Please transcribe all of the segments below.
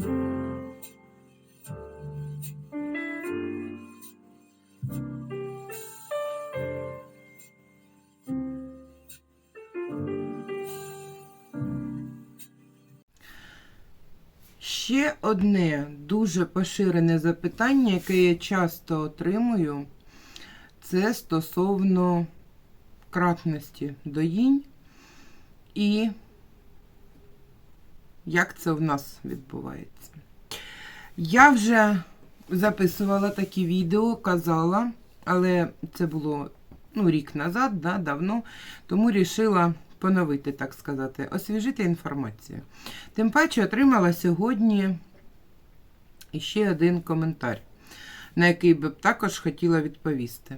Ще одне дуже поширене запитання, яке я часто отримую, це стосовно кратності доїнь і як це в нас відбувається. Я вже записувала такі відео, казала, але це було ну, рік назад, да, давно, тому вирішила поновити, так сказати, освіжити інформацію. Тим паче отримала сьогодні ще один коментар, на який би також хотіла відповісти.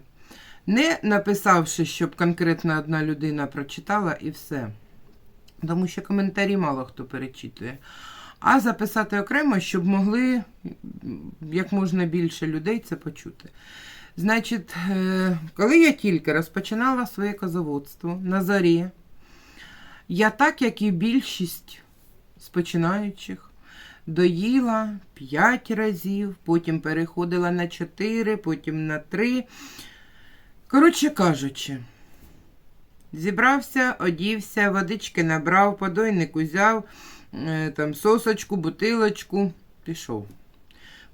Не написавши, щоб конкретно одна людина прочитала і все. Тому що коментарі мало хто перечитує. А записати окремо, щоб могли як можна більше людей це почути. Значить, е, коли я тільки розпочинала своє козоводство на зарі, я так, як і більшість з починаючих, доїла 5 разів, потім переходила на 4, потім на 3. Коротше кажучи, зібрався, одівся, водички набрав, подойник узяв, е, там сосочку, бутилочку, пішов.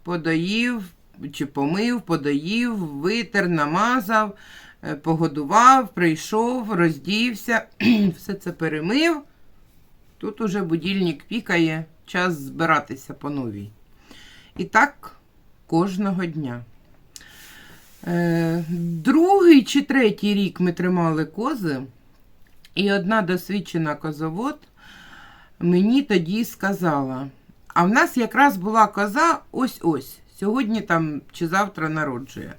Подоїв чи помив, подоїв, витер, намазав, е, погодував, прийшов, роздівся, все це перемив. Тут уже будильник пікає, час збиратися по новій. І так кожного дня. Е, Другий чи третій рік ми тримали кози, і одна досвідчена козовод мені тоді сказала: а в нас якраз була коза ось-ось, сьогодні там чи завтра народжує.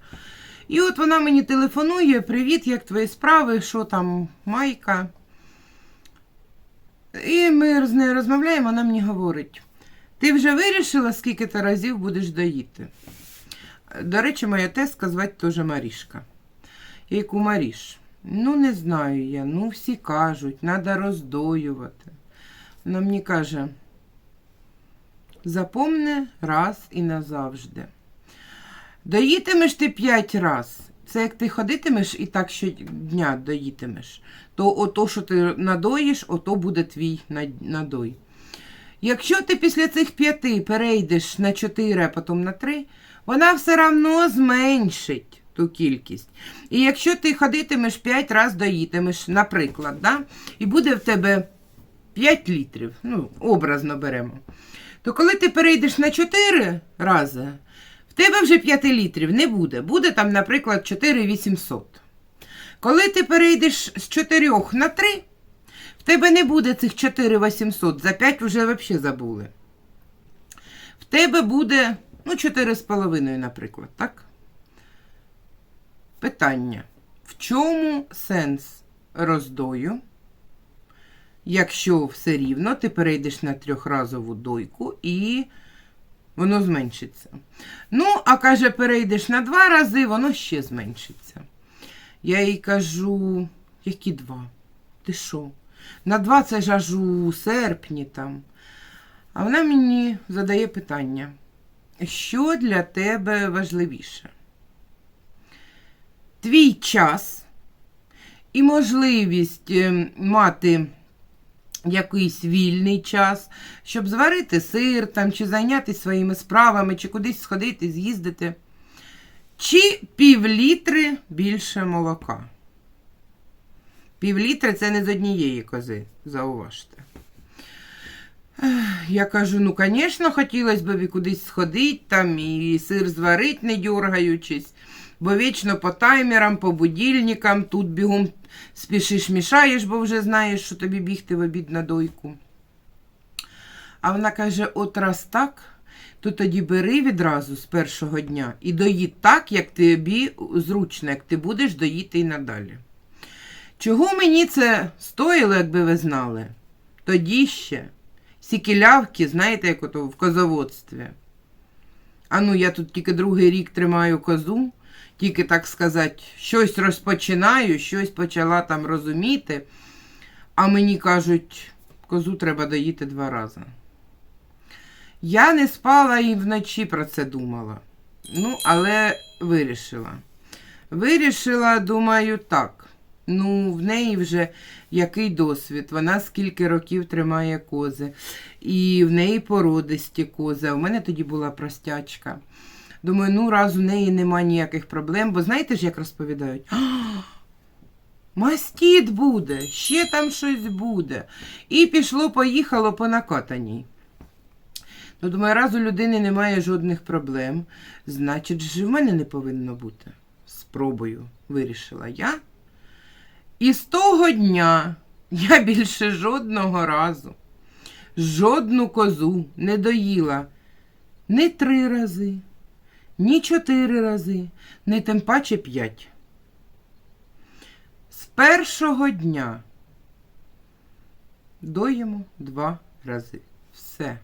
І от вона мені телефонує: Привіт, як твої справи? Що там, майка? І ми з нею розмовляємо, вона мені говорить: ти вже вирішила, скільки ти разів будеш доїти? До речі, моя тезка звати теж Марішка. Яку Маріш. Ну, не знаю я. Ну, всі кажуть, треба роздоювати. Вона мені каже: запомни раз і назавжди. Доїтимеш ти п'ять раз. Це як ти ходитимеш і так щодня доїтимеш, то ото, що ти надоїш, ото буде твій надой. Якщо ти після цих п'яти перейдеш на чотири, а потім на три, вона все одно зменшить ту кількість. І якщо ти ходитимеш 5 разів доїтимеш, наприклад, да, і буде в тебе 5 літрів, ну, образно беремо, то коли ти перейдеш на 4 рази, в тебе вже 5 літрів не буде. Буде там, наприклад, 4800. Коли ти перейдеш з 4 на 3, в тебе не буде цих 4800, за 5 вже взагалі забули. В тебе буде, ну, 4,5, наприклад, так? Питання. В чому сенс роздою, якщо все рівно ти перейдеш на трьохразову дойку і воно зменшиться? Ну, а каже, перейдеш на два рази, воно ще зменшиться. Я їй кажу, які два? Ти що? На два це ж аж у серпні там. А вона мені задає питання, що для тебе важливіше? Твій час і можливість е, мати якийсь вільний час, щоб зварити сир там, чи зайнятися своїми справами, чи кудись сходити, з'їздити. Чи півлітри більше молока? Півлітри це не з однієї кози, зауважте. Я кажу, ну, звісно, хотілося б кудись сходити, там, і сир зварити, не дергаючись, бо вічно по таймерам, по будильникам, тут бігом спішиш, мішаєш, бо вже знаєш, що тобі бігти в обід на дойку. А вона каже: от раз так, то тоді бери відразу з першого дня і доїть так, як тобі зручно, як ти будеш доїти і надалі. Чого мені це стоїло, якби ви знали? Тоді ще сікілявки, знаєте, як ото в козоводстві. А ну, я тут тільки другий рік тримаю козу, тільки, так сказати, щось розпочинаю, щось почала там розуміти, а мені кажуть, козу треба доїти два рази. Я не спала і вночі про це думала. Ну, але вирішила. Вирішила, думаю, так. Ну, в неї вже який досвід. Вона скільки років тримає кози. І в неї породисті кози. А в мене тоді була простячка. Думаю, ну раз у неї нема ніяких проблем, бо знаєте ж, як розповідають? Мастіт буде, ще там щось буде. І пішло, поїхало по накатаній. Ну, думаю, раз у людини немає жодних проблем, значить, ж в мене не повинно бути. Спробую, вирішила я. І з того дня я більше жодного разу, жодну козу не доїла ні три рази, ні чотири рази, ні тим паче п'ять. З першого дня доїмо два рази. Все.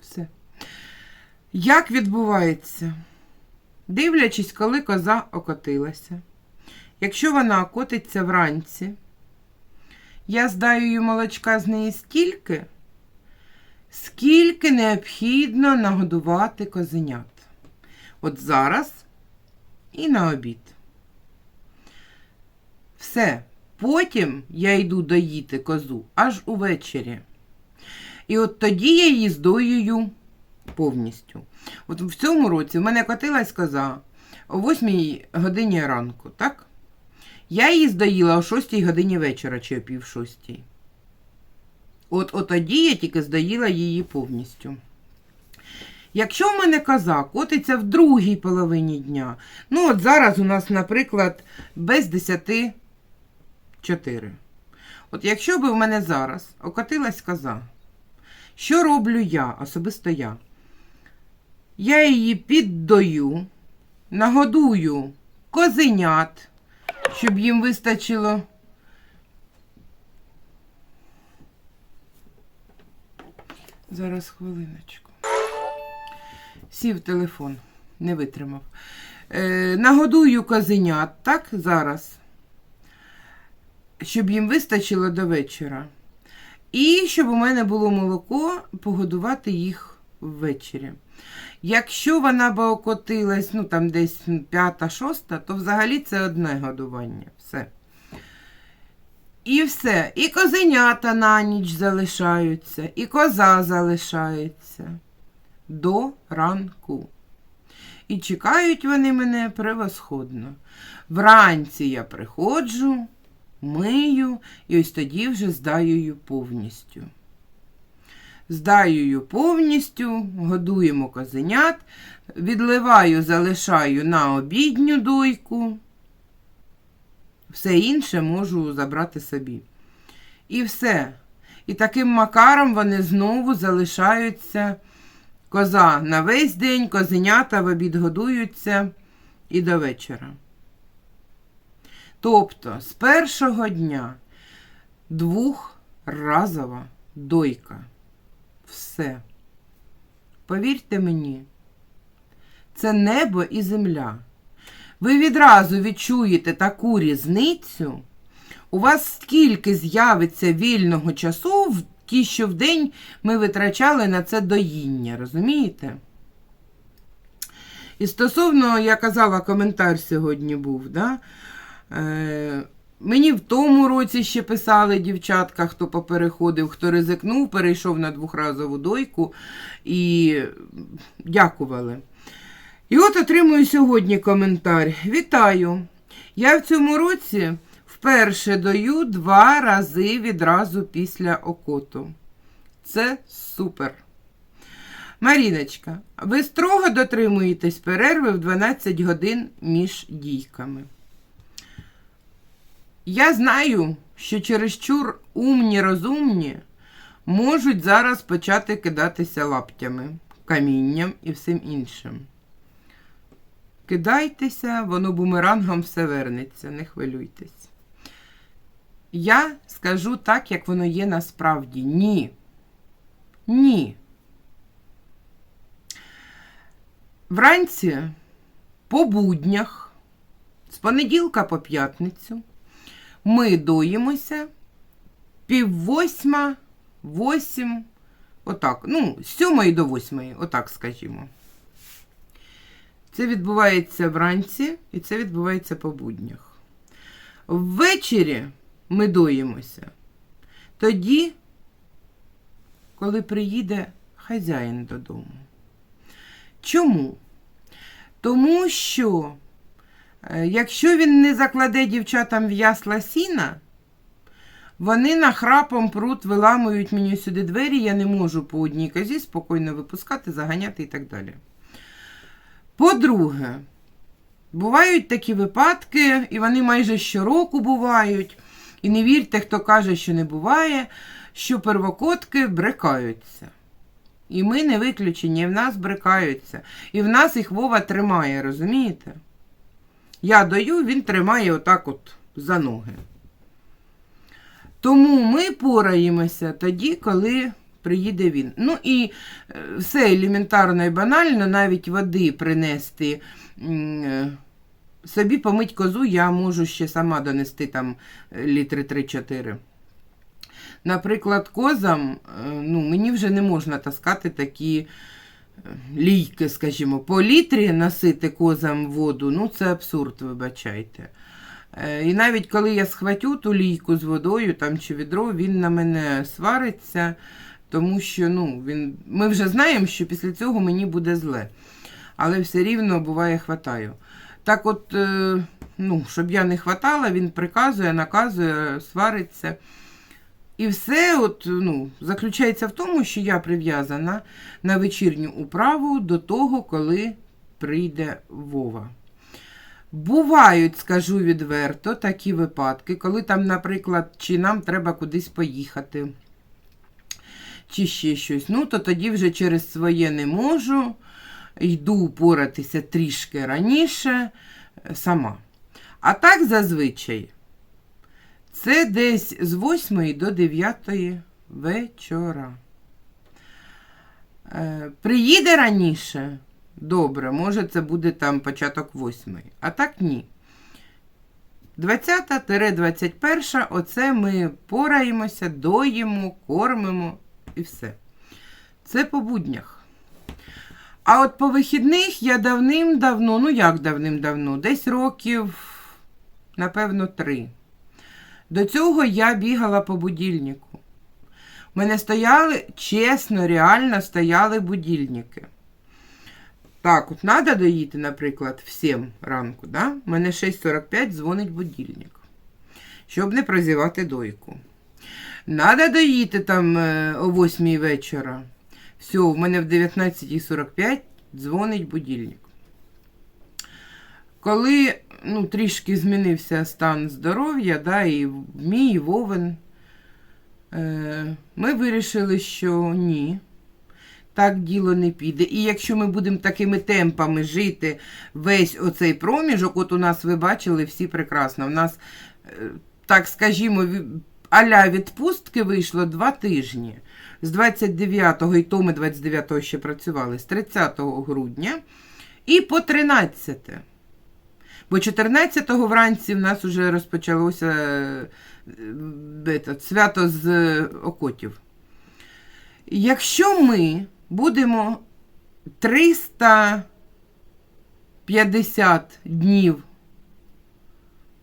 Все. Як відбувається? Дивлячись, коли коза окотилася. Якщо вона окотиться вранці, я здаю її молочка з неї стільки, скільки необхідно нагодувати козенят. От зараз і на обід. Все. Потім я йду доїти козу аж увечері. І от тоді я її здоюю повністю. От в цьому році в мене котилась коза о 8 годині ранку, так? Я її здоїла о 6 годині вечора чи о пів шостій. От, от тоді я тільки здоїла її повністю. Якщо в мене коза котиться в другій половині дня, ну от зараз у нас, наприклад, без 10 4. От якщо б в мене зараз окотилась коза, що роблю я, особисто я? Я її піддою, нагодую козенят, щоб їм вистачило. Зараз хвилиночку. Сів телефон, не витримав. Е, нагодую козенят, так, зараз, щоб їм вистачило до вечора. І щоб у мене було молоко, погодувати їх ввечері. Якщо вона б окотилась, ну там десь п'ята-шоста, то взагалі це одне годування. Все. І все. І козенята на ніч залишаються, і коза залишається до ранку. І чекають вони мене превосходно. Вранці я приходжу, мию, і ось тоді вже здаюю повністю. Здаюю повністю, годуємо козенят, відливаю, залишаю на обідню дойку. Все інше можу забрати собі. І все. І таким макаром вони знову залишаються коза на весь день, козенята в обід годуються і до вечора. Тобто з першого дня двохразова дойка. Все. Повірте мені, це небо і земля. Ви відразу відчуєте таку різницю. У вас скільки з'явиться вільного часу, в ті, що в день ми витрачали на це доїння, розумієте? І стосовно, я казала, коментар сьогодні був, да? Е, Мені в тому році ще писали дівчатка, хто попереходив, хто ризикнув, перейшов на двохразову дойку і дякували. І от отримую сьогодні коментар. Вітаю! Я в цьому році вперше даю два рази відразу після окоту. Це супер. Маріночка, ви строго дотримуєтесь перерви в 12 годин між дійками. Я знаю, що чересчур умні розумні можуть зараз почати кидатися лаптями, камінням і всім іншим. Кидайтеся, воно бумерангом все вернеться, не хвилюйтесь. Я скажу так, як воно є насправді. Ні. Ні. Вранці по буднях, з понеділка по п'ятницю, ми доїмося пів восьма 8, отак. Ну, з 7 до 8, отак скажімо. Це відбувається вранці і це відбувається по буднях. Ввечері ми доїмося. Тоді, коли приїде хазяїн додому. Чому? Тому що, якщо він не закладе дівчатам в ясла сіна, вони нахрапом прут виламують мені сюди двері, я не можу по одній козі спокійно випускати, заганяти і так далі. По-друге, бувають такі випадки, і вони майже щороку бувають. І не вірте, хто каже, що не буває, що первокотки брикаються. І ми не виключені, і в нас брикаються. І в нас їх Вова тримає, розумієте? Я даю, він тримає отак от за ноги. Тому ми пораємося тоді, коли приїде він. Ну і е, все елементарно і банально, навіть води принести. е, Собі помить козу я можу ще сама донести там е, літри 3-4. Наприклад, козам, ну, мені вже не можна таскати такі лійки, скажімо, по літрі носити козам воду, ну це абсурд, вибачайте. Е, І навіть коли я схватю ту лійку з водою там, чи відро, він на мене свариться, тому що ну, він... ми вже знаємо, що після цього мені буде зле. Але все рівно буває хватаю. Так от, е, ну, щоб я не хватала, він приказує, наказує, свариться. І все от, ну, заключається в тому, що я прив'язана на вечірню управу до того, коли прийде Вова. Бувають, скажу відверто, такі випадки, коли там, наприклад, чи нам треба кудись поїхати, чи ще щось. Ну, то тоді вже через своє не можу. Йду поратися трішки раніше сама. А так зазвичай це десь з 8 до 9 вечора. Е, Приїде раніше, добре, може це буде там початок 8. А так ні. 20-21, оце ми пораємося, доїмо, кормимо і все. Це по буднях. А от по вихідних я давним-давно, ну як давним-давно, десь років, напевно, три. До цього я бігала по будильнику. У мене стояли, чесно, реально стояли будильники. Так, от треба доїти, наприклад, в 7 ранку, да? У мене 6.45 дзвонить будильник, щоб не прозівати дойку. Надо доїти там е, о 8 вечора. Все, в мене в 19.45 дзвонить будильник. Коли ну, трішки змінився стан здоров'я, да, і мій, і Вовен, е, ми вирішили, що ні, так діло не піде. І якщо ми будемо такими темпами жити весь оцей проміжок, от у нас ви бачили всі прекрасно. У нас, е, так скажімо, аля відпустки вийшло два тижні. З 29-го, і то ми 29-го ще працювали, з 30 грудня і по 13. Бо 14-го вранці в нас вже розпочалося е, е, е, свято з окотів. Якщо ми будемо 350 днів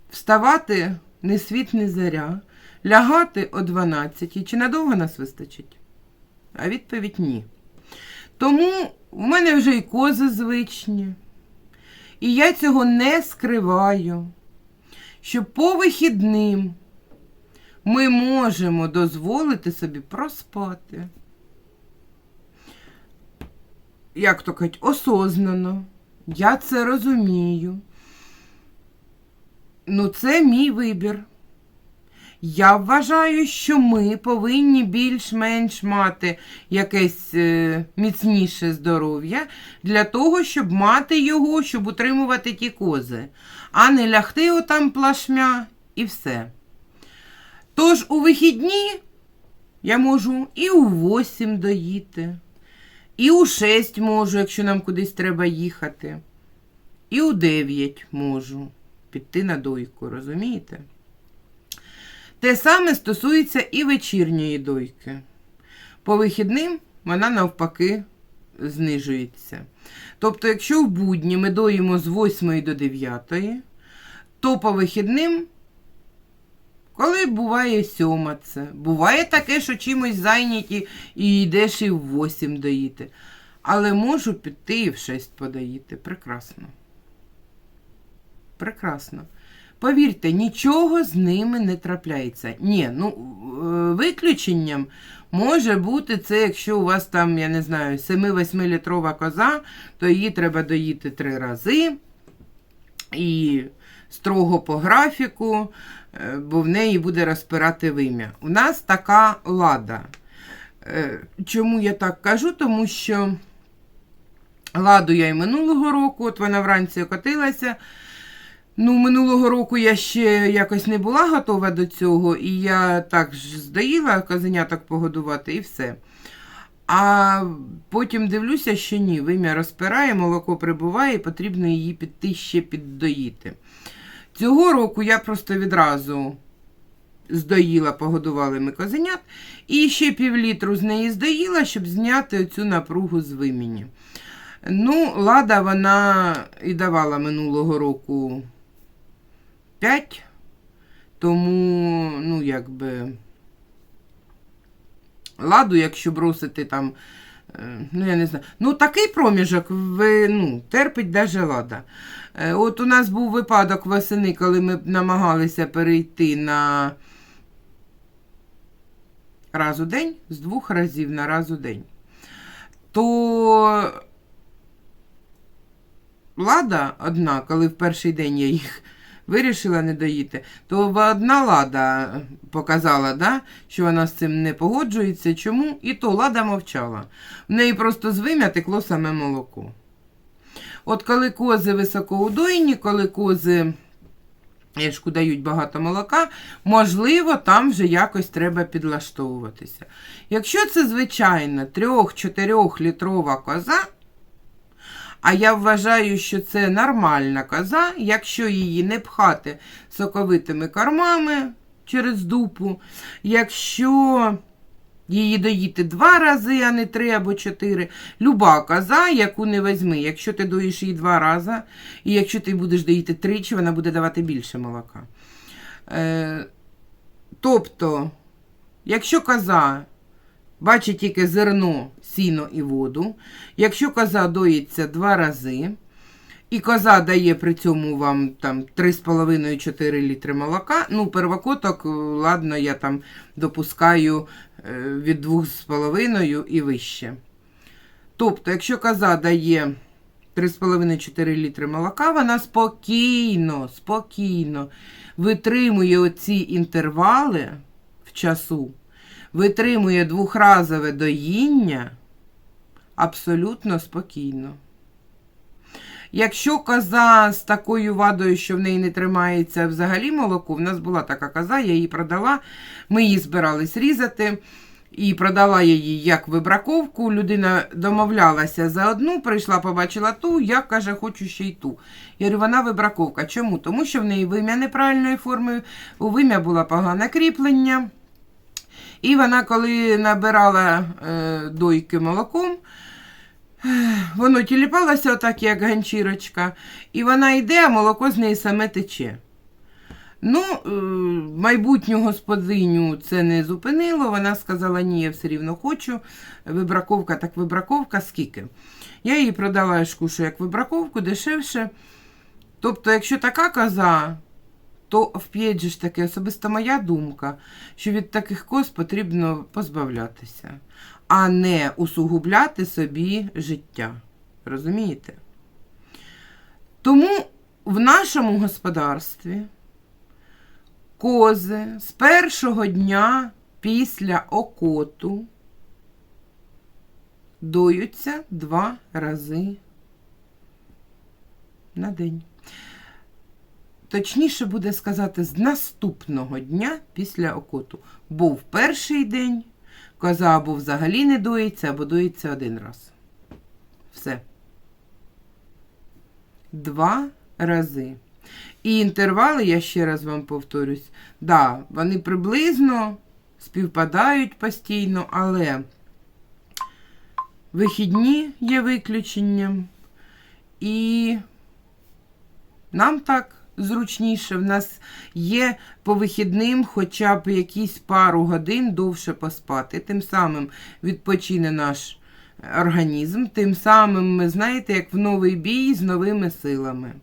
вставати не світ, не заря, лягати о 12, чи надовго нас вистачить? А відповідь ні. Тому в мене вже і кози звичні. І я цього не скриваю, що по вихідним ми можемо дозволити собі проспати. Як то кажуть, осознано. Я це розумію. Ну, це мій вибір. Я вважаю, що ми повинні більш-менш мати якесь е, міцніше здоров'я для того, щоб мати його, щоб утримувати ті кози, а не лягти отам плашмя і все. Тож у вихідні я можу і у 8 доїти, і у 6 можу, якщо нам кудись треба їхати, і у 9 можу піти на дойку, розумієте? Те саме стосується і вечірньої дойки. По вихідним вона навпаки знижується. Тобто, якщо в будні ми доїмо з 8 до 9, то по вихідним, коли буває сьома це, буває таке, що чимось зайняті і йдеш і в 8 доїти. Але можу піти і в 6 подоїти. Прекрасно. Прекрасно. Повірте, нічого з ними не трапляється. Ні, ну е, виключенням може бути це, якщо у вас там, я не знаю, 7-8 літрова коза, то її треба доїти три рази. І строго по графіку, е, бо в неї буде розпирати вим'я. У нас така лада. Е, Чому я так кажу? Тому що ладу я і минулого року, от вона вранці окотилася. Ну, минулого року я ще якось не була готова до цього, і я так ж здаїла козеняток погодувати і все. А потім дивлюся, що ні, вим'я розпирає, молоко прибуває, і потрібно її піти ще піддоїти. Цього року я просто відразу здоїла, погодували ми козенят, і ще півлітру з неї здоїла, щоб зняти цю напругу з вимені. Ну, лада вона і давала минулого року 5, тому, ну, якби, ладу, якщо бросити там, е, ну, я не знаю, ну, такий проміжок ви, ну, терпить даже лада. Е, От у нас був випадок восени, коли ми намагалися перейти на раз у день, з двох разів на раз у день. То лада одна, коли в перший день я їх вирішила не доїти, то одна лада показала, да, що вона з цим не погоджується. Чому? І то лада мовчала. В неї просто з вим'я текло саме молоко. От коли кози високоудойні, коли кози яшку дають багато молока, можливо, там вже якось треба підлаштовуватися. Якщо це звичайна 3-4 літрова коза, а я вважаю, що це нормальна коза, якщо її не пхати соковитими кормами через дупу, якщо її доїти два рази, а не три або чотири. Люба коза, яку не візьми, якщо ти доїш її два рази, і якщо ти будеш доїти тричі, вона буде давати більше молока. Е, тобто, якщо коза бачить тільки зерно, сіно і воду, якщо коза доїться два рази, і коза дає при цьому вам там 3,5-4 літри молока. Ну, первокоток, ладно, я там допускаю е, від 2,5 і вище. Тобто, якщо коза дає 3,5-4 літри молока, вона спокійно, спокійно витримує оці інтервали в часу, витримує двохразове доїння абсолютно спокійно. Якщо коза з такою вадою, що в неї не тримається взагалі молоко, в нас була така коза, я її продала, ми її збирались різати. І продала я її як вибраковку. Людина домовлялася за одну, прийшла, побачила ту, я каже, хочу ще й ту. Я говорю, вона вибраковка. Чому? Тому що в неї вим'я неправильної форми, у вим'я було погане кріплення. І вона, коли набирала е, дойки молоком, Воно тіліпалося отак, як ганчірочка, і вона йде, а молоко з неї саме тече. Ну, е, майбутню господиню це не зупинило. Вона сказала, ні, я все рівно хочу. Вибраковка, так вибраковка, скільки. Я її продала я ж кушу як вибраковку, дешевше. Тобто, якщо така коза, то вп'ять ж таки особисто моя думка, що від таких коз потрібно позбавлятися а не усугубляти собі життя. Розумієте? Тому в нашому господарстві кози з першого дня після окоту доються два рази на день. Точніше буде сказати, з наступного дня після окоту. Бо в перший день Коза або взагалі не доїться, або доїться один раз. Все. Два рази. І інтервали, я ще раз вам повторюсь, да, вони приблизно співпадають постійно, але Вихідні є виключенням. І нам так зручніше. В нас є по вихідним хоча б якісь пару годин довше поспати. Тим самим відпочине наш організм, тим самим ми знаєте, як в новий бій з новими силами.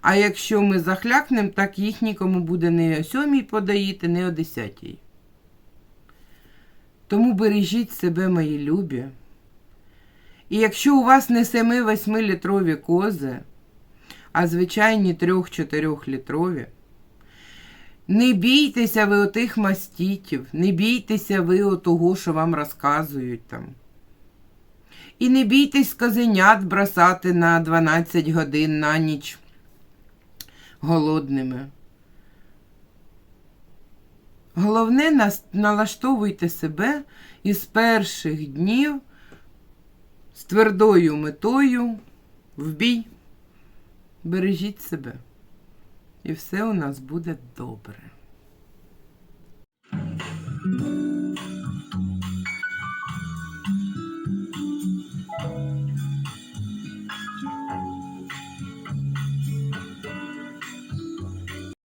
А якщо ми захлякнемо, так їх нікому буде не о сьомій подаїти, не о десятій. Тому бережіть себе, мої любі. І якщо у вас не 7-8 літрові кози, а звичайні 3-4 літрові, не бійтеся ви отих мастітів, не бійтеся ви отого, що вам розказують там. І не бійтесь козенят бросати на 12 годин на ніч голодними. Головне, налаштовуйте себе із перших днів з твердою метою в бій. Бережіть себе. І все у нас буде добре.